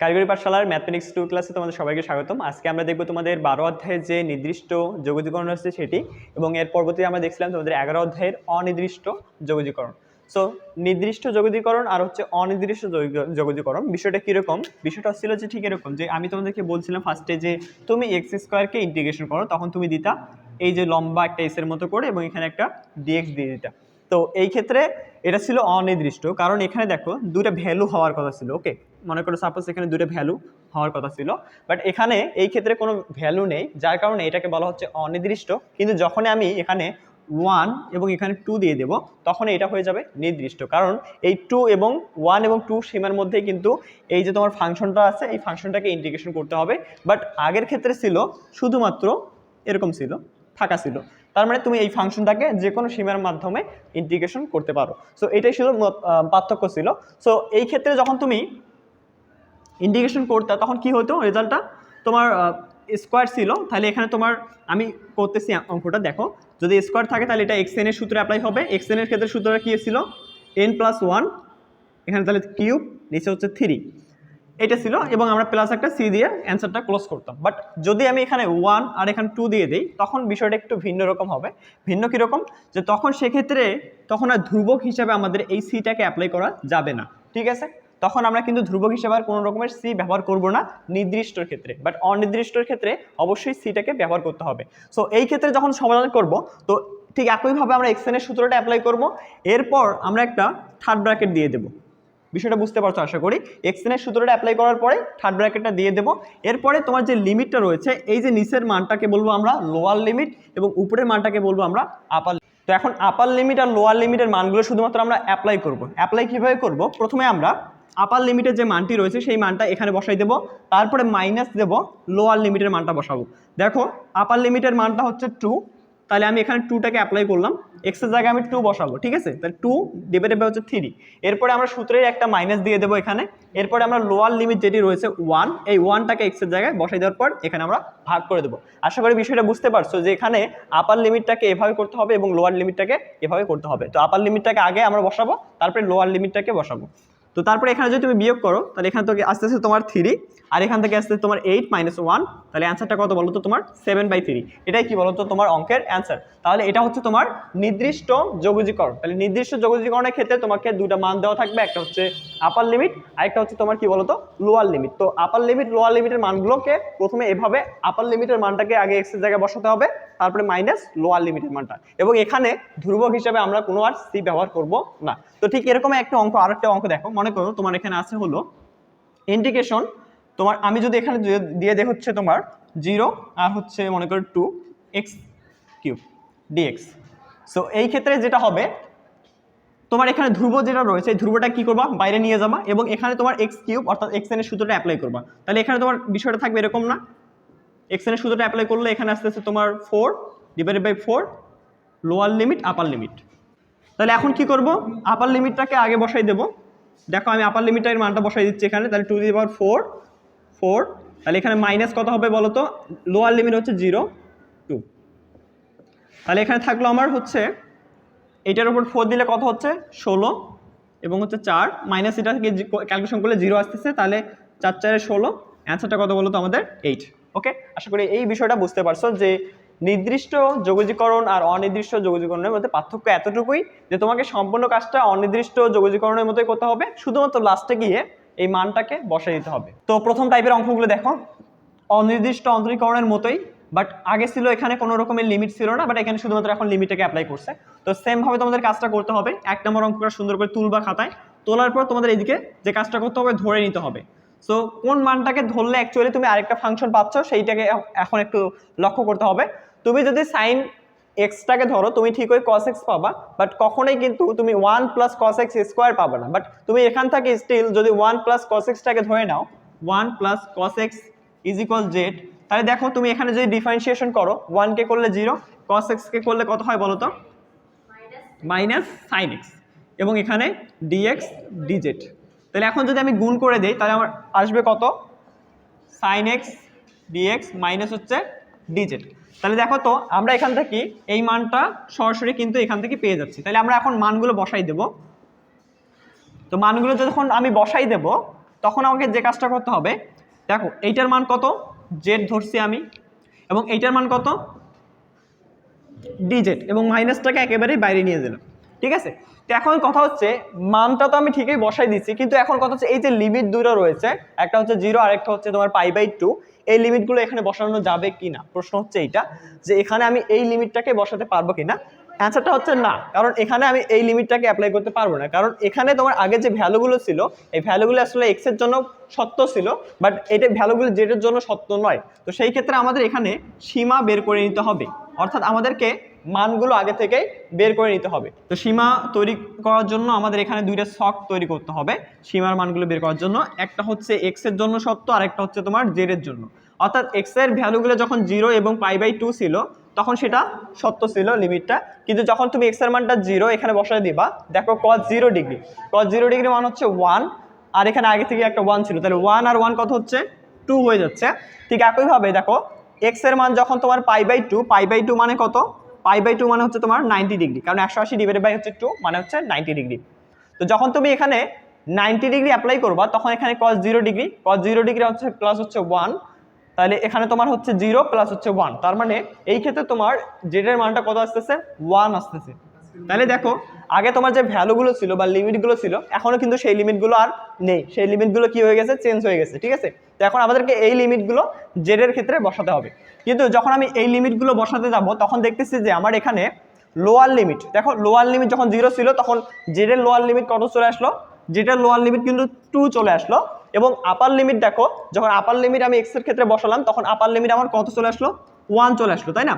কারিগরি পাঠশালার mathematics two ক্লাসে তোমাদের সবাইকে স্বাগতম। আজকে আমরা দেখব তোমাদের বারো অধ্যায়ের যে নির্দিষ্ট যোগজীকরণ আছে সেটি এবং এর পরবর্তী আমরা দেখছিলাম তোমাদের এগারো অধ্যায়ের অনির্দিষ্ট যোগজীকরণ সো নির্দিষ্ট যোগজীকরণ আর হচ্ছে অনির্দিষ্ট যোগ- যোগজীকরণ বিষয়টা কীরকম? বিষয়টা ছিল যে ঠিক এরকম যে আমি তোমাদেরকে বলছিলাম ফার্স্টে যে তুমি এক্স স্কোয়ারকে ইন্টিগ্রেশন করো, তখন তুমি দিতা এই যে লম্বা একটা এসের মতো করে এবং এখানে একটা ডিএক্স দিয়ে দিতা। তো এই ক্ষেত্রে এটা ছিল অনির্দিষ্ট। কারণ এখানে দেখো দুটো ভ্যালু হওয়ার কথা ছিল ওকে মনে করো সাপোজ এখানে দুটো ভ্যালু হওয়ার কথা ছিল। বাট এখানে এই ক্ষেত্রে কোনো ভ্যালু নেই, যার কারণে এটাকে বলা হচ্ছে অনির্দিষ্ট। কিন্তু যখন আমি এখানে ওয়ান এবং এখানে টু দিয়ে দেব তখন এটা হয়ে যাবে নির্দিষ্ট। কারণ এই টু এবং ওয়ান এবং টু সীমার মধ্যে কিন্তু এই যে তোমার ফাংশনটা আছে, এই ফাংশনটাকে ইন্টিগ্রেশন করতে হবে। বাট আগের ক্ষেত্রে ছিল, শুধুমাত্র এরকম ছিল, ফাঁকা ছিল। তার মানে তুমি এই ফাংশনটাকে যে কোনো সীমার মাধ্যমে ইন্টিগ্রেশন করতে পারো। সো এটাই ছিল পার্থক্য ছিল। সো এই ক্ষেত্রে যখন তুমি ইন্টিগ্রেশন করতে তখন কি হতো রেজাল্টটা তোমার স্কোয়ার ছিল, তাহলে এখানে তোমার, আমি করতেছি অঙ্কটা, দেখো। যদি স্কোয়ার থাকে, তাহলে এটা এক্সের সূত্রে অ্যাপ্লাই হবে। এক্সের ক্ষেত্রে সূত্রটা কী ছিল? এন প্লাস ওয়ান এখানে তাহলে কিউব নিচে হচ্ছে থ্রি এটা ছিল এবং আমরা প্লাস একটা সি দিয়ে অ্যান্সারটা ক্লোজ করতাম। বাট যদি আমি এখানে ওয়ান আর এখানে টু দিয়ে দিই, তখন বিষয়টা একটু ভিন্ন রকম হবে। ভিন্ন কীরকম যে তখন সেক্ষেত্রে তখন আর ধ্রুবক হিসাবে আমাদের এই সিটাকে অ্যাপ্লাই করা যাবে না। ঠিক আছে? তখন আমরা কিন্তু ধ্রুবক হিসাবে আর কোনো রকমের সি ব্যবহার করব না নির্দিষ্টর ক্ষেত্রে। বাট অনির্দিষ্টর ক্ষেত্রে অবশ্যই সিটাকে ব্যবহার করতে হবে। সো এই ক্ষেত্রে যখন সমাধান করব, তো ঠিক একইভাবে আমরা এক্সেনের সূত্রটা অ্যাপ্লাই করব। এরপর আমরা একটা থার্ড ব্র্যাকেট দিয়ে দেবো। বিষয়টা বুঝতে পারছ, আশা করি। এক্সেনের সূত্রটা অ্যাপ্লাই করার পরে থার্ড ব্র্যাকেটটা দিয়ে দেবো। এরপরে তোমার যে লিমিটটা রয়েছে, এই যে নিচের মানটাকে বলব আমরা লোয়ার লিমিট এবং উপরের মানটাকে বলব আমরা আপার তো এখন আপার লিমিট আর লোয়ার লিমিটের মানগুলো শুধুমাত্র আমরা অ্যাপ্লাই করব। অ্যাপ্লাই কীভাবে করব? প্রথমে আমরা আপার লিমিটের যে মানটি রয়েছে, সেই মানটা এখানে বসাই দেবো। তারপরে মাইনাস দেব লোয়ার লিমিটের মানটা বসাবো। দেখো আপার লিমিটের মানটা হচ্ছে টু তাহলে আমি এখানে টুটাকে অ্যাপ্লাই করলাম। এক্সের জায়গায় আমি টু বসাবো, ঠিক আছে? তাহলে টু ডিভাইডেড বাই হচ্ছে থ্রি এরপরে আমরা সূত্রের একটা মাইনাস দিয়ে দেবো এখানে। এরপরে আমরা লোয়ার লিমিট যেটি রয়েছে ওয়ান এই ওয়ানটাকে এক্সের জায়গায় বসাই দেওয়ার পর এখানে আমরা ভাগ করে দেবো। আশা করি বিষয়টা বুঝতে পারছ যে এখানে আপার লিমিটটাকে এভাবে করতে হবে এবং লোয়ার লিমিটটাকে এভাবে করতে হবে। তো আপার লিমিটটাকে আগে আমরা বসাবো, তারপরে লোয়ার লিমিটটাকে বসাবো। তো তারপরে এখানে যদি তুমি বিয়োগ করো, তাহলে এখান থেকে আস্তে আস্তে তোমার থ্রি আর এখান থেকে আসতে তোমার এইট মাইনাস ওয়ান তাহলে অ্যান্সারটা কত বলো তো তোমার? সেভেন বাই থ্রি এটাই কি বলো তো তোমার অঙ্কের অ্যান্সার তাহলে এটা হচ্ছে তোমার নির্দিষ্ট যোগজীকরণ তাহলে নির্দিষ্ট যোগজীকরণের ক্ষেত্রে তোমাকে দুটা মান দেওয়া থাকবে, একটা হচ্ছে আপার লিমিট আরেকটা হচ্ছে তোমার কি বলতো? লোয়ার লিমিট তো আপার লিমিট লোয়ার লিমিটের মানগুলোকে প্রথমে এভাবে আপার লিমিটের মানটাকে আগে এক্সের জায়গায় বসাতে হবে। তারপরে মাইনাস লোয়ার লিমিটের মানটা। এবং এখানে ধ্রুবক হিসাবে আমরা কোনো আর সি ব্যবহার করব না। তো ঠিক এরকম একটা অঙ্ক, আরেকটা অঙ্ক দেখো। মনে করো তোমার এখানে আছে হলো ইন্ডিকেশন তোমার আমি যদি এখানে দিয়ে- দেখ হচ্ছে তোমার জিরো আর হচ্ছে মনে করো two X cube D X so এই ক্ষেত্রে যেটা হবে, তোমার এখানে ধ্রুব যেটা রয়েছে, এই ধ্রুবটা কি করবা? বাইরে নিয়ে যাবা এবং এখানে তোমার এক্স কিউব অর্থাৎ এক্সের সূত্রটা অ্যাপ্লাই করবা। তাহলে এখানে তোমার বিষয়টা থাকবে এরকম না। এক্সের সূত্রটা অ্যাপ্লাই করলে এখানে আসতে আসতে তোমার four divided by four lower limit upper limit তাহলে এখন কি করব? আপার লিমিটটাকে আগে বসাই দেবো। দেখো আমি আপার লিমিটের মানটা বসাই দিচ্ছি এখানে, তাহলে to the power four four তাহলে এখানে মাইনাস কত হবে বলো তো লোয়ার লিমিট হচ্ছে জিরো টু তাহলে এখানে থাকল আমার হচ্ছে, এটার উপর ফোর দিলে কত হচ্ছে? ষোলো এবং হচ্ছে চার। মাইনাস এটাকে ক্যালকুলেশন করলে জিরো আসতেছে, তাহলে চার, চারে ষোলো। অ্যান্সারটা কত বলো তো আমাদের? এইট ওকে আশা করি এই বিষয়টা বুঝতে পারছ যে নির্দিষ্ট যোগজীকরণ আর অনির্দিষ্ট যোগজীকরণের মধ্যে পার্থক্য এতটুকুই যে তোমাকে সম্পূর্ণ কাজটা অনির্দিষ্ট যোগজীকরণের মতোই করতে হবে, শুধুমাত্র লাস্টে গিয়ে এই মানটাকে বসাই দিতে হবে। তো প্রথম টাইপের অঙ্কগুলো দেখো। অনির্দিষ্ট অন্তরীকরণের মতোই বাট আগে ছিল এখানে কোনো রকমের লিমিট ছিল না বাট এখানে শুধুমাত্র এখন লিমিটটাকে অ্যাপ্লাই করছে। তো সেমভাবে তোমাদের কাজটা করতে হবে। এক নম্বর অঙ্কটা সুন্দর করে তুলবা খাতায়। তোলার পর তোমাদের এইদিকে যে কাজটা করতে হবে ধরে নিতে হবে। সো কোন মানটাকে ধরলে অ্যাকচুয়ালি তুমি আরেকটা ফাংশন পাচ্ছ সেইটাকে এখন একটু লক্ষ্য করতে হবে। তুমি যদি সাইন এক্সটাকে ধরো তুমি ঠিক ওই কস এক্স পাবা বাট কখনোই কিন্তু তুমি one plus cos X square পাবে না। বাট তুমি এখান থেকে স্টিল যদি ওয়ান প্লাস কস এক্সটাকে ধরে নাও one plus cos X is equal Z তাহলে দেখো তুমি এখানে যদি ডিফারেন্সিয়েশন করো ওয়ানকে করলে জিরো কস এক্সকে করলে কত হয় বলো তো মাইনাস সাইন এক্স এবং এখানে ডিএক্স ডিজেড তাহলে এখন যদি আমি গুণ করে দিই, তাহলে আমার আসবে কত? Sine x d x minus হচ্ছে ডিজেড তাহলে দেখো তো, আমরা এখান থেকে এই মানটা সরাসরি কিন্তু এখান থেকে পেয়ে যাচ্ছি। তাহলে আমরা এখন মানগুলো বসাই দেব। তো মানগুলো যখন আমি বসাই দেব, তখন আমাকে যে কাজটা করতে হবে, দেখো, এইটার মান কত? জেড ধরছি আমি। এবং এইটার মান কত? ডিজেট এবং মাইনাসটাকে একেবারেই বাইরে নিয়ে দিলাম ঠিক আছে? তো এখন কথা হচ্ছে, মানটা তো আমি ঠিকই বসাই দিচ্ছি, কিন্তু এখন কথা হচ্ছে এই যে লিমিট দুটো রয়েছে, একটা হচ্ছে জিরো আর একটা হচ্ছে তোমার পাই বাই টু এই লিমিটগুলো এখানে বসানো যাবে কি না প্রশ্ন হচ্ছে এইটা, যে এখানে আমি এই লিমিটটাকে বসাতে পারব কি না অ্যান্সারটা হচ্ছে না, কারণ এখানে আমি এই লিমিটটাকে অ্যাপ্লাই করতে পারব না, কারণ এখানে তোমার আগে যে ভ্যালুগুলো ছিল, এই ভ্যালুগুলো আসলে এক্সের জন্য সত্য ছিল বাট এটা ভ্যালুগুলো জেডের জন্য সত্য নয়। তো সেই ক্ষেত্রে আমাদের এখানে সীমা বের করে নিতে হবে। অর্থাৎ আমাদেরকে মানগুলো আগে থেকে বের করে নিতে হবে। তো সীমা তৈরি করার জন্য আমাদের এখানে দুইটা শক তৈরি করতে হবে। সীমার মানগুলো বের করার জন্য। একটা হচ্ছে এক্সের জন্য সত্য আর একটা হচ্ছে তোমার জেড এর জন্য। অর্থাৎ এক্সের ভ্যালুগুলো যখন জিরো এবং পাই বাই টু ছিল, তখন সেটা সত্য ছিল লিমিটটা। কিন্তু যখন তুমি এক্সের মানটা জিরো এখানে বসায় দিবা, দেখো cos zero degree cos zero degree মান হচ্ছে ওয়ান আর এখানে আগে থেকে একটা ওয়ান ছিল। তাহলে ওয়ান আর ওয়ান কত হচ্ছে? টু হয়ে যাচ্ছে। ঠিক একইভাবে দেখো এক্সের মান যখন তোমার pi by two pi by two মানে কত? পাই বাই টু মানে হচ্ছে তোমার নাইনটি ডিগ্রি, কারণ একশো আশি ডিভাইডেড বাই হচ্ছে টু মানে হচ্ছে নাইনটি ডিগ্রি। তো যখন তুমি এখানে নাইনটি ডিগ্রি অ্যাপ্লাই করবা, তখন এখানে cos zero degree cos zero degree হচ্ছে প্লাস হচ্ছে ওয়ান তাহলে এখানে তোমার হচ্ছে জিরো প্লাস হচ্ছে ওয়ান তার মানে এই ক্ষেত্রে তোমার জেডের মানটা কত আসতেছে? ওয়ান আসতেছে। তাহলে দেখো, আগে তোমার যে ভ্যালুগুলো ছিল বা লিমিটগুলো ছিল এখনও কিন্তু সেই লিমিটগুলো আর নেই। সেই লিমিটগুলো কি হয়ে গেছে? চেঞ্জ হয়ে গেছে, ঠিক আছে? তো এখন আমাদেরকে এই লিমিটগুলো জেডের ক্ষেত্রে বসাতে হবে। কিন্তু যখন আমি এই লিমিটগুলো বসাতে যাব, তখন দেখতেছি যে আমার এখানে লোয়ার লিমিট দেখো লোয়ার লিমিট যখন জিরো ছিল, তখন জেডের লোয়ার লিমিট কত চলে আসলো? জেডের লোয়ার লিমিট কিন্তু টু চলে আসলো। এবং আপার লিমিট দেখো, যখন আপার লিমিট আমি এক্সের ক্ষেত্রে বসালাম, তখন আপার লিমিট আমার কত চলে আসলো? ওয়ান চলে আসলো, তাই না?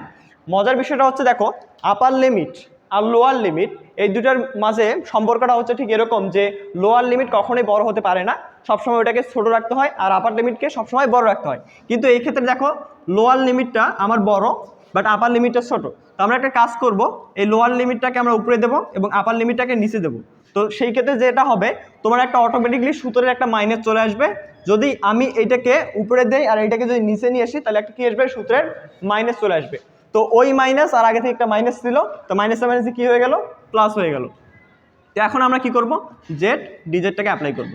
মজার বিষয়টা হচ্ছে দেখো আপার লিমিট আর লোয়ার লিমিট এই দুটার মাঝে সম্পর্কটা হচ্ছে ঠিক এরকম যে লোয়ার লিমিট কখনোই বড় হতে পারে না। সবসময় ওটাকে ছোট রাখতে হয় আর আপার লিমিটকে সবসময় বড় রাখতে হয়। কিন্তু এই ক্ষেত্রে দেখো লোয়ার লিমিটটা আমার বড় বাট আপার লিমিটটা ছোট। তো আমরা একটা কাজ করব, এই লোয়ার লিমিটটাকে আমরা উপরে দেবো এবং আপার লিমিটটাকে নিচে দেবো। তো সেই ক্ষেত্রে যেটা হবে, তোমার একটা অটোমেটিকলি সূত্রের একটা মাইনাস চলে আসবে। যদি আমি এইটাকে উপরে দেই আর এইটাকে যদি নিচে নিয়ে আসি, তাহলে একটা কি আসবে? সূত্রের মাইনাস চলে আসবে। তো ওই মাইনাস আর আগে থেকে একটা মাইনাস ছিল, তো মাইনাসে মাইনাসে কি হয়ে গেল? প্লাস হয়ে গেল। তো এখন আমরা কি করব? জেড ডিজেটটাকে অ্যাপ্লাই করব।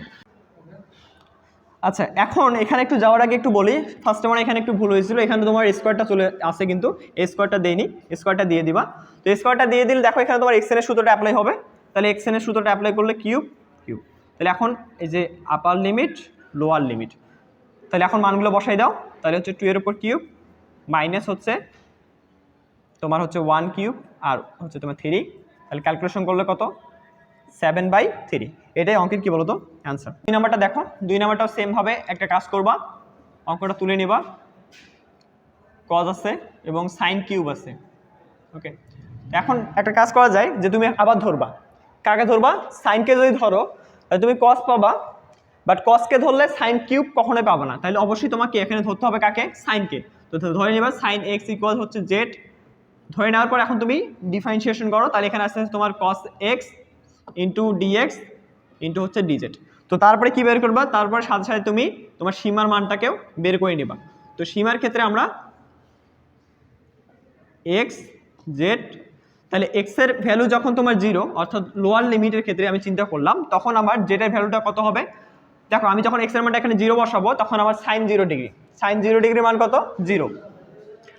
আচ্ছা এখন এখানে একটু যাওয়ার আগে একটু বলি। ফার্স্টে আমার এখানে একটু ভুল হয়েছিল। এখানে তোমার স্কোয়ারটা চলে আসে কিন্তু। এই স্কোয়ারটা দেয়নি। স্কোয়ারটা দিয়ে দিবা। তো স্কোয়ারটা দিয়ে দিলে দেখো এখানে তোমার এক্সেনের সূত্রটা অ্যাপ্লাই হবে। তাহলে এক্সেনের সূত্রটা অ্যাপ্লাই করলে কিউব কিউব। তাহলে এখন এই যে আপার লিমিট লোয়ার লিমিট তাহলে এখন মানগুলো বসাই দাও। তাহলে হচ্ছে টু এর উপর কিউব মাইনাস হচ্ছে তোমার হচ্ছে ওয়ান কিউব আর হচ্ছে তোমার থ্রি তাহলে ক্যালকুলেশন করলে কত? সেভেন বাই থ্রি এটাই অঙ্কের কী বলতো? অ্যান্সার দুই নাম্বারটা দেখো, দুই নাম্বারটাও সেমভাবে একটা কাজ করবা, অঙ্কটা তুলে নিবা। কজ আছে এবং সাইন কিউব আছে। ওকে এখন একটা কাজ করা যায় যে তুমি আবার ধরবা। কাকে ধরবা? সাইনকে যদি ধরো, তাহলে তুমি কস পাবা বাট কসকে ধরলে সাইন কিউব কখনোই পাবা না। তাহলে অবশ্যই তোমাকে এখানে ধরতে হবে কাকে? সাইনকে তো ধরে নেবা সাইন এক্স ইকুয়াল হচ্ছে জেড ধরে নেওয়ার পর এখন তুমি ডিফারেন্সিয়েশন করো, তাহলে এখানে আসতে তোমার cos X into D X into হচ্ছে ডিজেড তো তারপরে কি বের করবা? তারপরে সাথে সাথে তুমি তোমার সীমার মানটাকেও বের করে নেবা। তো সীমার ক্ষেত্রে আমরা এক্স জেড তাহলে এক্সের ভ্যালু যখন তোমার জিরো অর্থাৎ লোয়ার লিমিটের ক্ষেত্রে আমি চিন্তা করলাম, তখন আমার জেডের ভ্যালুটা কত হবে? দেখো, আমি যখন এক্সের মানটা এখানে জিরো বসাবো, তখন আমার sine zero degree sine zero ডিগ্রির মান কত? জিরো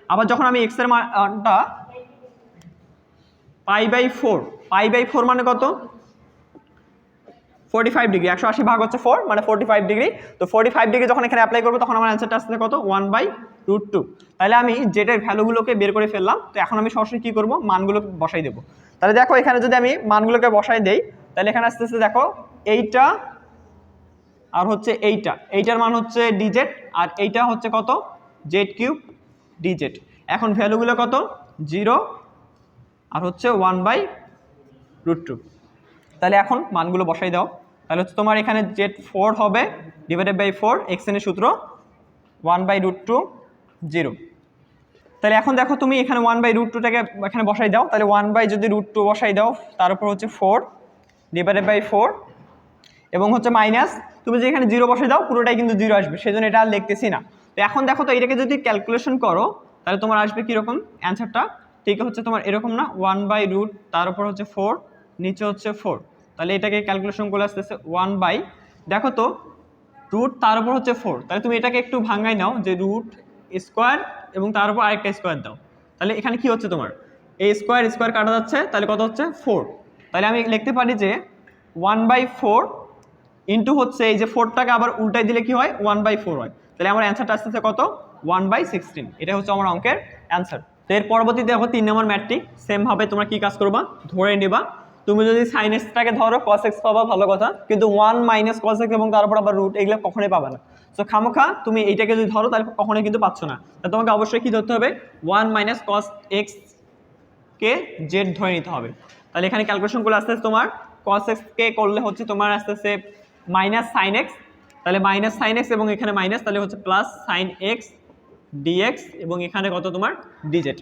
আবার যখন আমি এক্সের মানটা pi by four pi by four মানে কত? ফোর্টি ফাইভ ডিগ্রি একশো আশি ভাগ হচ্ছে ফোর মানে ফোর্টি ফাইভ ডিগ্রি তো ফোর্টি ফাইভ ডিগ্রি যখন এখানে অ্যাপ্লাই করব, তখন আমার অ্যান্সারটা আসছে কত? ওয়ান বাই রুট টু তাহলে আমি জেটের ভ্যালুগুলোকে বের করে ফেললাম। তো এখন আমি সরাসরি কী করব? মানগুলো বসাই দেবো। তাহলে দেখো, এখানে যদি আমি মানগুলোকে বসাই দেই, তাহলে এখানে আস্তে আস্তে দেখো, এইটা আর হচ্ছে এইটা। এইটার মান হচ্ছে ডিজেট আর এইটা হচ্ছে কত? জেড কিউব ডিজেট এখন ভ্যালুগুলো কত? জিরো আর হচ্ছে ওয়ান বাই রুট টু তাহলে এখন মানগুলো বসাই দাও। তাহলে হচ্ছে তোমার এখানে জেড ফোর হবে ডিভাইডেড বাই ফোর এক্সএনের সূত্র one by root two zero তাহলে এখন দেখো তুমি এখানে ওয়ান বাই রুট টুটাকে এখানে বসাই দাও। তাহলে ওয়ান বাই যদি রুট টু বসাই দাও, তার উপর হচ্ছে ফোর ডিভাইডেড বাই ফোর এবং হচ্ছে মাইনাস তুমি যে এখানে জিরো বসে দাও, পুরোটাই কিন্তু জিরো আসবে। সেই জন্য এটা আর লিখতেছি না। তো এখন দেখো তো, এটাকে যদি ক্যালকুলেশন করো, তাহলে তোমার আসবে কীরকম? অ্যান্সারটা ঠিক হচ্ছে তোমার এরকম না ওয়ান বাই রুট তার উপর হচ্ছে ফোর নিচে হচ্ছে ফোর তাহলে এটাকে ক্যালকুলেশন করে আসতেছে ওয়ান বাই দেখো তো রুট তার উপর হচ্ছে ফোর তাহলে তুমি এটাকে একটু ভাঙাই নাও, যে রুট স্কোয়ার এবং তার উপর আরেকটা স্কোয়ার দাও। তাহলে এখানে কি হচ্ছে তোমার? এই স্কোয়ার স্কোয়ার কাটা যাচ্ছে, তাহলে কত হচ্ছে? ফোর তাহলে আমি লিখতে পারি যে ওয়ান বাই ফোর ইন্টু হচ্ছে এই যে ফোরটাকে আবার উল্টাই দিলে কি হয়? ওয়ান বাই ফোর হয়। তাহলে আমার অ্যান্সারটা আসতেছে কত? ওয়ান বাই সিক্সটিন এটা হচ্ছে আমার অঙ্কের অ্যান্সার তো এর পরবর্তী দেখো তিন নম্বর ম্যাটটি সেমভাবে তোমরা কি কাজ করবা? ধরে নেবা। তুমি যদি সাইন এক্সটাকে ধরো কস এক্স পাবা, ভালো কথা। কিন্তু ওয়ান মাইনাস কস এক্স এবং তারপর আবার রুট এগুলো কখনোই পাবা না। সো খামোখা, তুমি এইটাকে যদি ধরো, তাহলে কখনোই কিন্তু পাচ্ছ না। তা তোমাকে অবশ্যই কী ধরতে হবে? ওয়ান মাইনাস কস এক্স কে জেড ধরে নিতে হবে। তাহলে এখানে ক্যালকুলেশন করলে আস্তে আস্তে তোমার। কস এক্স কে করলে হচ্ছে তোমার আস্তে আস্তে মাইনাস সাইন এক্স তাহলে মাইনাস সাইন এক্স এবং এখানে মাইনাস তাহলে হচ্ছে প্লাস সাইন এক্স ডিএক্স এবং এখানে কত তোমার ডিজেড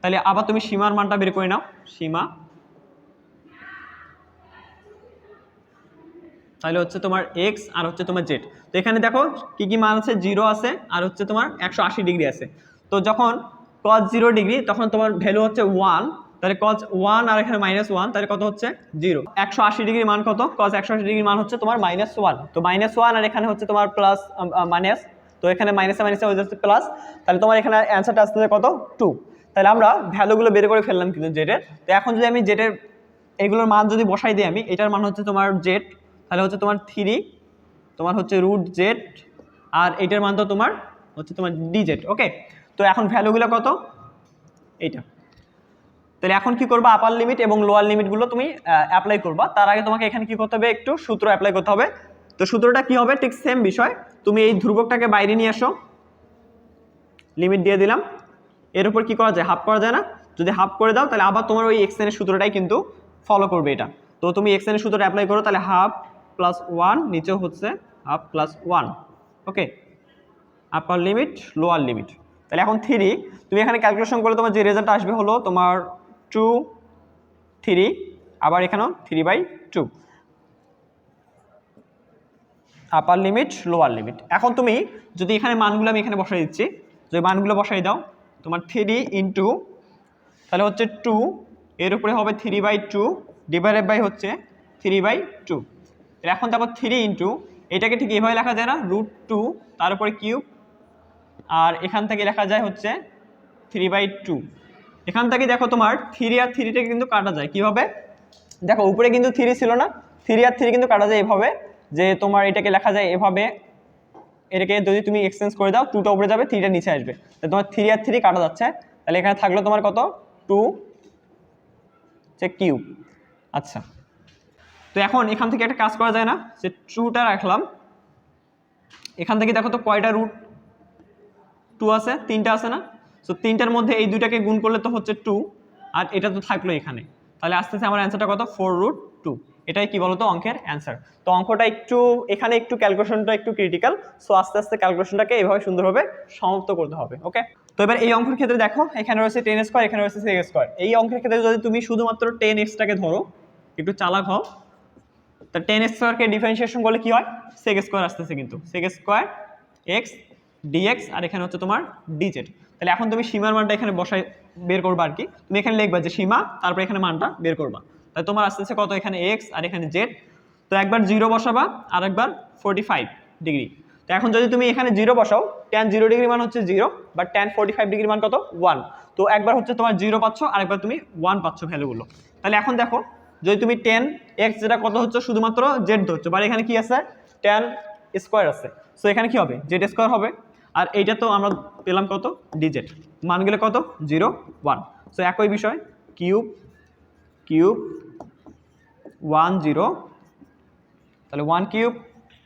তাহলে আবার তুমি সীমার মানটা বের করে নাও, সীমা। তাহলে হচ্ছে তোমার এক্স আর হচ্ছে তোমার জেড তো এখানে দেখো কি কি মান আছে? জিরো আছে আর হচ্ছে তোমার একশো আশি ডিগ্রি আছে। তো যখন কজ জিরো ডিগ্রি তখন তোমার ভ্যালু হচ্ছে ওয়ান তাহলে কজ ওয়ান আর এখানে মাইনাস ওয়ান তাহলে কত হচ্ছে? জিরো একশো আশি ডিগ্রি মান কত? কজ একশো আশি ডিগ্রি মান হচ্ছে তোমার মাইনাস ওয়ান তো মাইনাস ওয়ান আর এখানে হচ্ছে তোমার প্লাস মাইনাস তো এখানে মাইনাসে মাইনাসে হয়ে যাচ্ছে প্লাস তাহলে তোমার এখানে অ্যান্সারটা আসতেছে কত? টু তাহলে আমরা ভ্যালুগুলো বের করে ফেললাম কিন্তু জেটের তো এখন যদি আমি জেটের এগুলোর মান যদি বসাই দিই আমি, এটার মান হচ্ছে তোমার জেড তাহলে হচ্ছে তোমার থ্রি তোমার হচ্ছে রুট জেড আর এটার মান তো তোমার হচ্ছে তোমার ডিজেড ওকে তো এখন ভ্যালুগুলো কত? এইটা। তাহলে এখন কি করবা? আপার লিমিট এবং লোয়ার লিমিটগুলো তুমি অ্যাপ্লাই করবা। তার আগে তোমাকে এখানে কি করতে হবে? একটু সূত্র অ্যাপ্লাই করতে হবে। তো সূত্রটা কি হবে? ঠিক সেম বিষয়। তুমি এই ধ্রুবকটাকে বাইরে নিয়ে আসো লিমিট দিয়ে দিলাম। এর উপর কি করা যায়? হাফ করা যায় না। যদি হাফ করে দাও, তাহলে আবার তোমার ওই এক্সেনের সূত্রটাই কিন্তু ফলো করবে এটা। তো তুমি এক্সেনের সূত্রটা অ্যাপ্লাই করো, তাহলে হাফ প্লাস ওয়ান নিচেও হচ্ছে half plus one okay upper limit lower limit তাহলে এখন থ্রি তুমি এখানে ক্যালকুলেশন করলে তোমার যে রেজাল্ট আসবে হলো তোমার টু থ্রি আবার এখানেও three by two upper limit lower limit এখন তুমি যদি এখানে মানগুলো আমি এখানে বসাই দিচ্ছি, যদি মানগুলো বসাই দাও, তোমার থ্রি ইন্টু তাহলে হচ্ছে টু এর উপরে হবে three by two divided by হচ্ছে থ্রি বাই টু এখন তারপর থ্রি ইন্টু এটাকে ঠিক এভাবে লেখা যায় না রুট টু তার উপরে কিউব আর এখান থেকে লেখা যায় হচ্ছে থ্রি বাই টু এখান থেকে দেখো তোমার থ্রি আর থ্রিটাকে কিন্তু কাটা যায়। কীভাবে? দেখো, উপরে কিন্তু থ্রি ছিল না। থ্রি আর থ্রি কিন্তু কাটা যায় এভাবে, যে তোমার এটাকে লেখা যায় এভাবে। এটাকে যদি তুমি এক্সচেঞ্জ করে দাও টুটা উপরে যাবে থ্রিটা নিচে আসবে। তো তোমার থ্রি আর থ্রি কাটা যাচ্ছে। তাহলে এখানে থাকল তোমার কত? টু হচ্ছে কিউব আচ্ছা। তো এখন এখান থেকে একটা কাজ করা যায় না, যে টুটা রাখলাম। এখান থেকে দেখো তো কয়টা রুট টু আছে, তিনটা আছে না? সো তিনটার মধ্যে এই দুইটাকে গুণ করলে তো হচ্ছে টু আর এটা তো থাকল এখানে। তাহলে আস্তে আস্তে আমার অ্যান্সারটা কত? ফোর রুট টু এটাই কি বলতো? অঙ্কের অ্যান্সার তো অঙ্কটা একটু, এখানে একটু ক্যালকুলেশনটা একটু ক্রিটিক্যাল সো আস্তে আস্তে ক্যালকুলেশনটাকে এইভাবে সুন্দরভাবে সমাপ্ত করতে হবে ওকে তো এবার এই অঙ্কের ক্ষেত্রে দেখো, এখানে রয়েছে টেন স্কোয়ার এখানে রয়েছে সিক্স স্কোয়ার এই অঙ্কের ক্ষেত্রে যদি তুমি শুধুমাত্র টেন এক্সটাকে ধরো, একটু চালাক হও, তা টেন স্কোয়ারকে ডিফারেন্সিয়েশন করলে কি হয়? সেক স্কোয়ার আসতেছে কিন্তু। Sec square X D X আর এখানে হচ্ছে তোমার ডিজেড তাহলে এখন তুমি সীমার মানটা এখানে বসাই বের করবা আর কি। তুমি এখানে লিখবা যে সীমা, তারপরে এখানে মানটা বের করবা। তাহলে তোমার আসতেছে কত? এখানে এক্স আর এখানে জেড তো একবার জিরো বসাবা আর একবার ফোর্টি ফাইভ ডিগ্রি তো এখন যদি তুমি এখানে জিরো বসাও টেন জিরো ডিগ্রি মান হচ্ছে জিরো বা টেন ফোর্টি ফাইভ ডিগ্রি মান কত? ওয়ান তো একবার হচ্ছে তোমার জিরো পাচ্ছ আর একবার তুমি ওয়ান পাচ্ছ ভ্যালুগুলো। তাহলে এখন দেখো, যদি তুমি টেন এক্স যেটা কত হচ্ছে? শুধুমাত্র জেড ধরছো। বা এখানে কি আছে? টেন স্কোয়ার আছে। সো এখানে কি হবে? জেড স্কোয়ার হবে। আর এইটা তো আমরা পেলাম কত? ডিজেড মানগুলো কত? জিরো ওয়ান সো একই বিষয় কিউব কিউব ওয়ান জিরো তাহলে one cube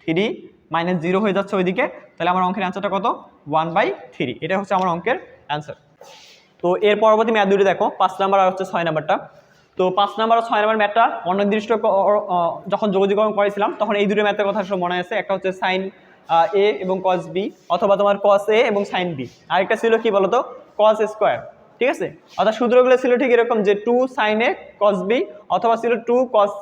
three minus zero হয়ে যাচ্ছে ওইদিকে। তাহলে আমার অঙ্কের অ্যান্সারটা কত? ওয়ান বাই থ্রি এটা হচ্ছে আমার অঙ্কের অ্যান্সার তো, এর পরবর্তী ম্যাথ দুটি দেখো। পাঁচ নাম্বার আর হচ্ছে ছয় নাম্বারটা। তো, পাঁচ নাম্বার আর ছয় নাম্বার ম্যাথটা অনির্দিষ্ট যখন যোগাযোগকরণ করেছিলাম, তখন এই দুটো ম্যাথের কথা মনে আছে। একটা হচ্ছে সাইন এ এবং কস বি অথবা তোমার কস এ এবং সাইন বি আরেকটা ছিল কি বলতো? কস স্কোয়ার ঠিক আছে? অর্থাৎ সূত্রগুলো ছিল ঠিক এরকম যে two sine A cos B অথবা ছিল two cos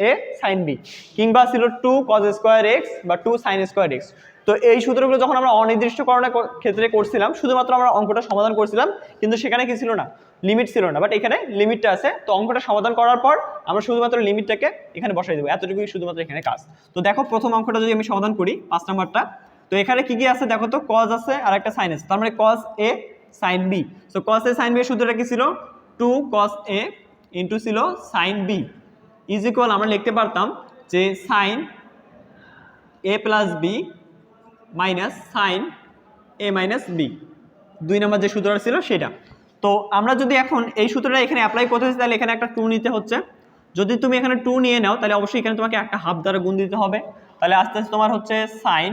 A sine B কিংবা ছিল টু কস স্কোয়ার এক্স বা টু সাইন স্কোয়ার এক্স তো এই সূত্রগুলো যখন আমরা অনির্দিষ্টকরণের ক্ষেত্রে করছিলাম, শুধুমাত্র আমরা অঙ্কটা সমাধান করছিলাম, কিন্তু সেখানে কি ছিল না? লিমিট ছিল না বাট এখানে লিমিটটা আছে। তো অঙ্কটা সমাধান করার পর আমরা শুধুমাত্র লিমিটটাকে এখানে বসাই দেবো, এতটুকুই শুধুমাত্র এখানে কাজ। তো দেখো প্রথম অঙ্কটা যদি আমি সমাধান করি, পাঁচ নাম্বারটা, তো এখানে কি কি আছে দেখো তো কজ আছে আর একটা সাইন আছে। তার মানে cos A sine B so cos A sine B এর সূত্রটা কি ছিল? টু কজ এ ইন্টু ছিল সাইন বি ইজ ইকুয়াল আমরা লিখতে পারতাম যে sine A plus B minus sine A minus B. দুই নম্বর যে সূত্রটা ছিল সেটা। তো আমরা যদি এখন এই সূত্রটা এখানে অ্যাপ্লাই করতে চাই, তাহলে এখানে একটা টু নিতে হচ্ছে। যদি তুমি এখানে টু নিয়ে নাও, তাহলে অবশ্যই এখানে তোমাকে একটা হাফ দ্বারা গুণ দিতে হবে। তাহলে আস্তে আস্তে তোমার হচ্ছে সাইন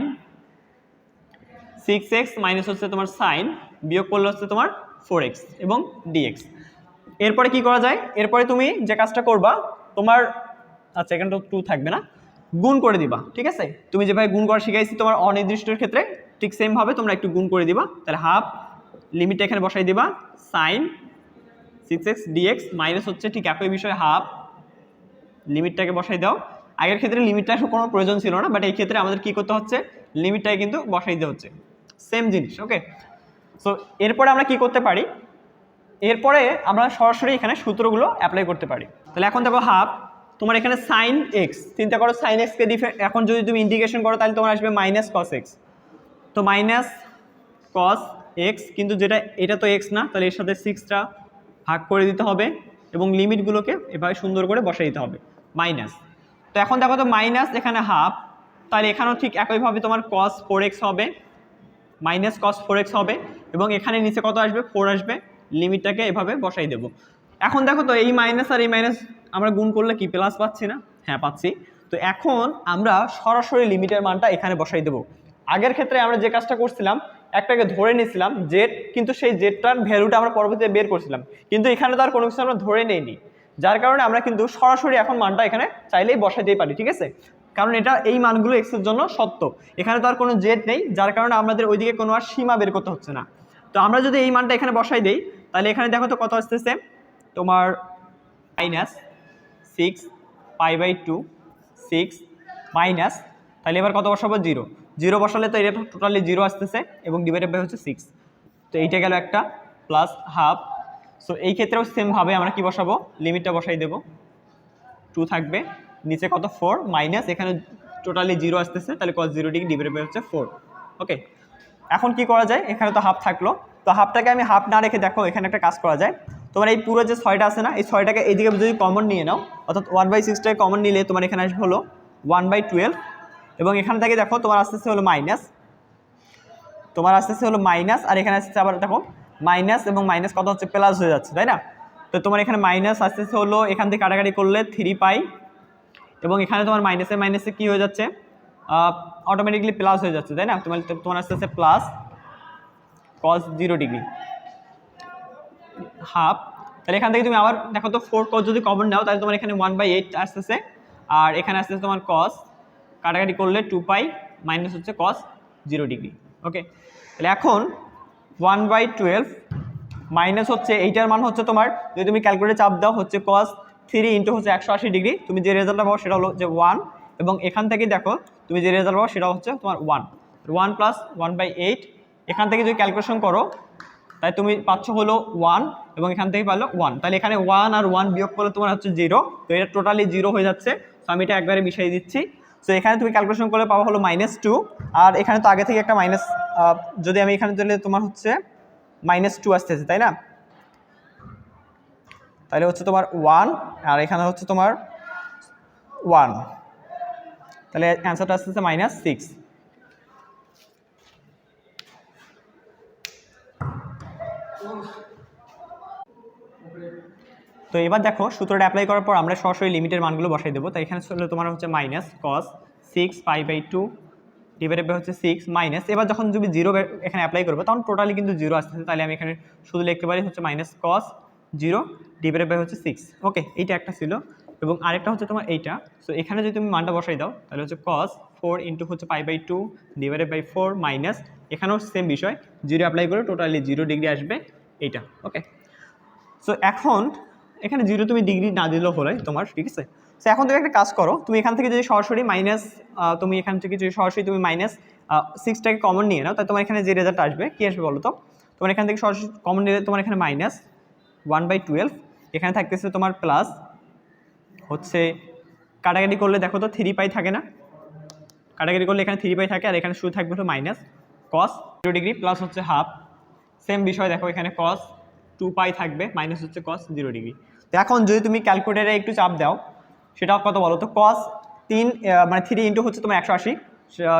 সিক্স এক্স মাইনাস হচ্ছে তোমার সাইন বিয়োগ করলে হচ্ছে তোমার ফোর এক্স এবং ডিএক্স এরপরে কি করা যায়? এরপরে তুমি যে কাজটা করবা, তোমার আচ্ছা এখানে তো টু থাকবে না। গুণ করে দিবা, ঠিক আছে? তুমি যেভাবে গুণ করা শিখাইছি, তোমার অনির্দিষ্টর ক্ষেত্রে ঠিক সেমভাবে তোমরা একটু গুণ করে দিবা। তাহলে হাফ লিমিটটা এখানে বসাই দিবা sine six X D X minus হচ্ছে ঠিক একই বিষয় হাফ লিমিটটাকে বসাই দাও। আগের ক্ষেত্রে লিমিটটা কোনো প্রয়োজন ছিল না বাট এই ক্ষেত্রে আমাদের কি করতে হচ্ছে? লিমিটটাকে কিন্তু বসাই দিতে হচ্ছে। সেম জিনিস ওকে সো এরপরে আমরা কি করতে পারি? এরপরে আমরা সরাসরি এখানে সূত্রগুলো অ্যাপ্লাই করতে পারি। তাহলে এখন দেখো হাফ তোমার এখানে সাইন এক্স চিন্তা করো সাইন এক্সকে এখন যদি তুমি ইন্টিগ্রেশন করো, তাহলে তোমার আসবে মাইনাস কস এক্স তো মাইনাস কস এক্স কিন্তু যেটা, এটা তো এক্স না, তাহলে এর সাথে সিক্সটা ভাগ করে দিতে হবে এবং লিমিটগুলোকে এভাবে সুন্দর করে বসাই দিতে হবে মাইনাস তো এখন দেখো তো মাইনাস এখানে হাফ তাহলে এখানেও ঠিক একইভাবে তোমার কস ফোর এক্স হবে মাইনাস কস ফোর এক্স হবে, এবং এখানে নিচে কত আসবে? ফোর আসবে লিমিটটাকে এভাবে বসাই দেবো। এখন দেখো তো এই মাইনাস আর এই মাইনাস আমরা গুণ করলে কি প্লাস পাচ্ছি না? হ্যাঁ পাচ্ছি। তো এখন আমরা সরাসরি লিমিটের মানটা এখানে বসাই দেবো। আগের ক্ষেত্রে আমরা যে কাজটা করছিলাম, একটাকে ধরে নিয়েছিলাম জেড কিন্তু সেই জেডটার ভ্যালুটা আমরা পরবর্তীতে বের করছিলাম। কিন্তু এখানে তো আর কোনো কিছু আমরা ধরে নেইনি। যার কারণে আমরা কিন্তু সরাসরি এখন মানটা এখানে চাইলেই বসাইতেই পারি, ঠিক আছে? কারণ এটা এই মানগুলো এক্সের জন্য সত্য। এখানে তো আর কোনো জেড নেই, যার কারণে আমাদের ওইদিকে কোনো আর সীমা বের করতে হচ্ছে না। তো আমরা যদি এই মানটা এখানে বসাই দিই, তাহলে এখানে দেখো তো কত আসতেছে? তোমার minus six pi by two, six minus, তাহলে এবার কত বসাবো? জিরো। জিরো বসালে তো এটা টোটালি জিরো আসতেছে এবং ডিভাইডেড বাই হচ্ছে সিক্স তো এইটা গেল একটা প্লাস হাফ সো এই ক্ষেত্রেও সেমভাবে আমরা কি বসাবো? লিমিটটা বসাই দেবো। টু থাকবে। নিচে কত? ফোর মাইনাস, এখানে টোটালি জিরো আসতেছে। তাহলে cos zero degree divide by হচ্ছে ফোর ওকে এখন কি করা যায়? এখানে তো হাফ থাকল। তো হাফটাকে আমি হাফ না রেখে দেখো, এখানে একটা কাজ করা যায়। তোমার এই পুরো যে ছয়টা আছে না, এই ছয়টাকে এইদিকে যদি কমন নিয়ে নাও, অর্থাৎ ওয়ান বাই সিক্সটাকে কমন নিলে তোমার এখানে আসবে হলো ওয়ান বাই টুয়েলভ এবং এখান থেকে দেখো তোমার আসতেছে হলো মাইনাস তোমার আসতেছে হলো মাইনাস আর এখানে আসতেছে আবার দেখো মাইনাস এবং মাইনাস কত হচ্ছে প্লাস হয়ে যাচ্ছে, তাই না? তো তোমার এখানে মাইনাস আসতেছে হলো, এখান থেকে কাটাকাটি করলে থ্রি পাই এবং এখানে তোমার মাইনাসে মাইনাসে কি হয়ে যাচ্ছে? অটোমেটিকলি প্লাস হয়ে যাচ্ছে, তাই না? তোমার তোমার আসতেছে plus cos zero degree half, তাহলে এখান থেকে তুমি আবার দেখো তো ফোর কস যদি কমন নাও, তাহলে তোমার এখানে ওয়ান বাই এইট আসতেছে। আর এখানে আসতেছে তোমার কস কাটাকাটি করলে টু পাই মাইনাস হচ্ছে কস জিরো ডিগ্রি ওকে তাহলে এখন ওয়ান বাই টুয়েলভ মাইনাস হচ্ছে এইটার মান হচ্ছে তোমার, যদি তুমি ক্যালকুলেটে চাপ দাও, হচ্ছে কস থ্রি ইন্টু হচ্ছে একশো আশি ডিগ্রি তুমি যে রেজাল্টটা পাবো সেটা হলো যে ওয়ান এবং এখান থেকে দেখো তুমি যে রেজাল্ট পাবো সেটা হচ্ছে তোমার one one plus one by eight এখান থেকে যদি ক্যালকুলেশন করো তাই তুমি পাচ্ছ হলো ওয়ান এবং এখান থেকে পারল ওয়ান তাহলে এখানে ওয়ান আর ওয়ান বিয়োগ করলে তোমার হচ্ছে জিরো তো এটা টোটালি জিরো হয়ে যাচ্ছে। তো আমি এটা একবারে মিশিয়ে দিচ্ছি। সো এখানে তুমি ক্যালকুলেশন করলে পাওয়া হলো মাইনাস টু আর এখানে তো আগে থেকে একটা মাইনাস যদি আমি এখানে দিলে তোমার হচ্ছে মাইনাস টু আসতেছে, তাই না? তাহলে হচ্ছে তোমার ওয়ান আর এখানে হচ্ছে তোমার ওয়ান তাহলে অ্যান্সারটা আসতেছে মাইনাস সিক্স তো এবার দেখো, সূত্রটা অ্যাপ্লাই করার পর আমরা সরাসরি লিমিটের মানগুলো বসাই দেবো। তাই এখানে হলো তোমার হচ্ছে minus cos six pi by two divided by হচ্ছে সিক্স মাইনাস এবার যখন তুমি জিরো এখানে অ্যাপ্লাই করব, তখন টোটালি কিন্তু জিরো আসতেছে। তাহলে আমি এখানে শুধু লিখতে পারি হচ্ছে minus cos zero divided by হচ্ছে সিক্স ওকে এইটা একটা ছিল। এবং আরেকটা হচ্ছে তোমার এইটা। সো এখানে যদি তুমি মানটা বসাই দাও, তাহলে হচ্ছে কস ফোর ইন্টু হচ্ছে pi by two divided by four minus এখানেও সেম বিষয় জিরো অ্যাপ্লাই করে টোটালি জিরো ডিগ্রি আসবে এইটা ওকে সো এখন এখানে জিরো তুমি ডিগ্রি না দিলেও হলে তোমার, ঠিক আছে? সো এখন তুমি একটা কাজ করো, তুমি এখান থেকে যদি সরাসরি মাইনাস তুমি এখান থেকে যদি সরাসরি তুমি মাইনাস সিক্সটাকে কমন নিয়ে নাও তাই তোমার এখানে যে রেজাল্ট আসবে, কী আসবে বলো তো তোমার এখান থেকে সরাসরি কমন নিলে তোমার এখানে মাইনাস ওয়ান বাই টুয়েলভ এখানে থাকতেছে তোমার প্লাস হচ্ছে, কাটাকাটি করলে দেখো তো থ্রি পাই থাকে না? কাটাকাটি করলে এখানে থ্রি পাই থাকে আর এখানে শুরু থাকবে হলো minus cos zero degree plus হচ্ছে হাফ সেম বিষয়, দেখো এখানে কস টু পাই থাকবে মাইনাস হচ্ছে কস জিরো ডিগ্রি তো এখন যদি তুমি ক্যালকুলেটারে একটু চাপ দাও, সেটা কত বলো তো? কস তিন মানে থ্রি ইন্টু হচ্ছে তোমার একশো আশি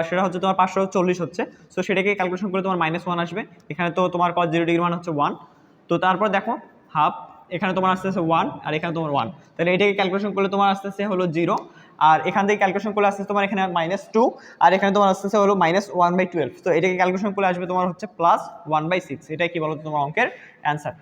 সেটা হচ্ছে তোমার পাঁচশো চল্লিশ হচ্ছে। সো সেটাকে ক্যালকুলেশন করে তোমার মাইনাস ওয়ান আসবে। এখানে তো তোমার কস জিরো ডিগ্রি মান হচ্ছে ওয়ান তো তারপর দেখো হাফ এখানে তোমার আসতে আসছে ওয়ান আর এখানে তোমার ওয়ান তাহলে এটাকে ক্যালকুলেশন করলে তোমার আস্তে আসছে হলো জিরো আর এখান থেকে ক্যালকুলেশন করলে আসছে তোমার এখানে মাইনাস টু আর এখানে তোমার আসতেছে হলো মাইনাস ওয়ান বাই টুয়েলভ তো এটাকে ক্যালকুলেশন করলে আসবে তোমার হচ্ছে প্লাস ওয়ান বাই সিক্স এটাই কি বলতো তোমার অঙ্কের অ্যান্সার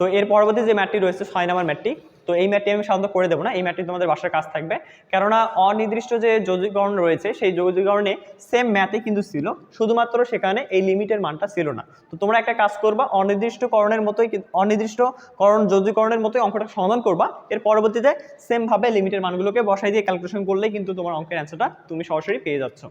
তো এর পরবর্তী যে ম্যাটটি রয়েছে, ছয় নম্বর ম্যাটটি তো এই ম্যাটটি আমি সাধারণত করে দেবো না, এই ম্যাটটি তোমাদের বাসার কাজ থাকবে। কেননা অনির্দিষ্ট যে যৌগীকরণ রয়েছে, সেই যৌগীকরণে সেম ম্যাথে কিন্তু ছিল, শুধুমাত্র সেখানে এই লিমিটের মানটা ছিল না। তো তোমরা একটা কাজ করবা, অনির্দিষ্টকরণের মতোই অনির্দিষ্টকরণ যৌগীকরণের মতোই অঙ্কটা সমাধান করবা, এর পরবর্তীতে সেমভাবে লিমিটের মানগুলোকে বসাই দিয়ে ক্যালকুলেশন করলেই কিন্তু তোমার অঙ্কের অ্যান্সারটা তুমি সরাসরি পেয়ে যাচ্ছ।